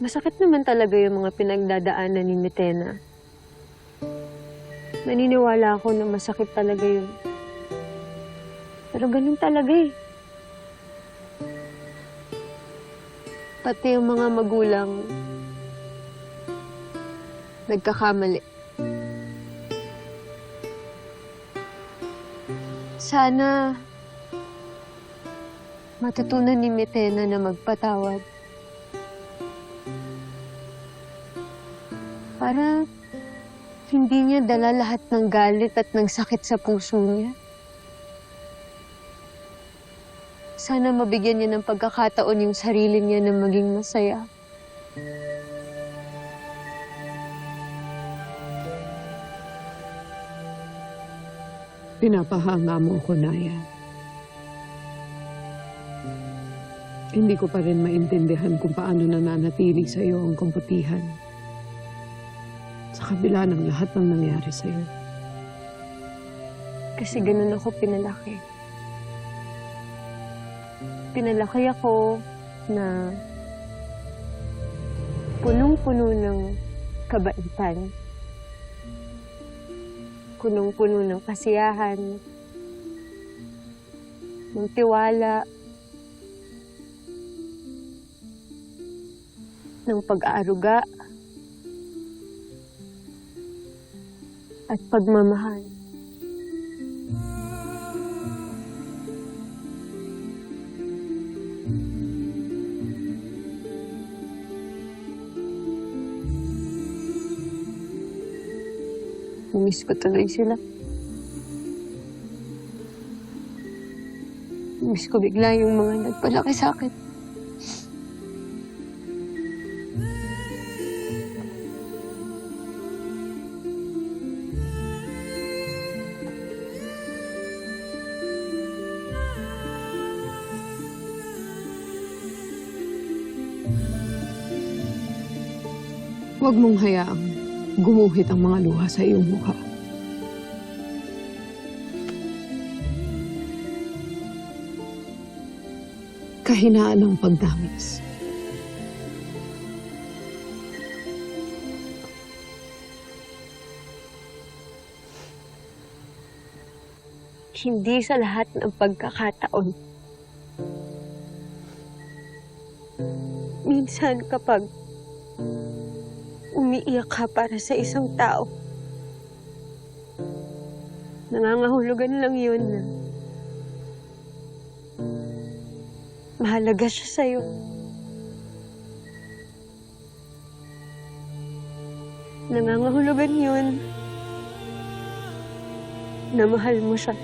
Masakit naman talaga yung mga pinagdadaanan ni Mitena. Naniniwala ako na masakit talaga yun. Pero ganun talaga eh. Pati yung mga magulang nagkakamali. Sana matutunan ni Mitena na magpatawad. Para hindi niya dala lahat ng galit at ng sakit sa puso niya. Sana mabigyan niya ng pagkakataon yung sarili niya na maging masaya. Pinapahanga mo ko, Naya. Hindi ko pa rin maintindihan kung paano nananatili sa iyo ang kumputihan. Sa kabila ng lahat ng nangyari sa iyo. Kasi ganun ako pinalaki. Pinalaki ako na punong-puno ng kabaitan. Punong-puno ng kasiyahan, ng tiwala, ng pag-aaruga, at pagmamahal. Miss ko tuloy sila. Miss ko bigla yung mga nagpalaki sa akin. Huwag mong hayaang gumuhit ang mga luha sa iyong mukha. Kahinaan ng pagdamis. Hindi sa lahat ng pagkakataon. Minsan kapag umiiyak ka para sa isang tao, nangangahulugan lang yun na mahalaga siya sa'yo. Nangangahulugan yun na mahal mo siya.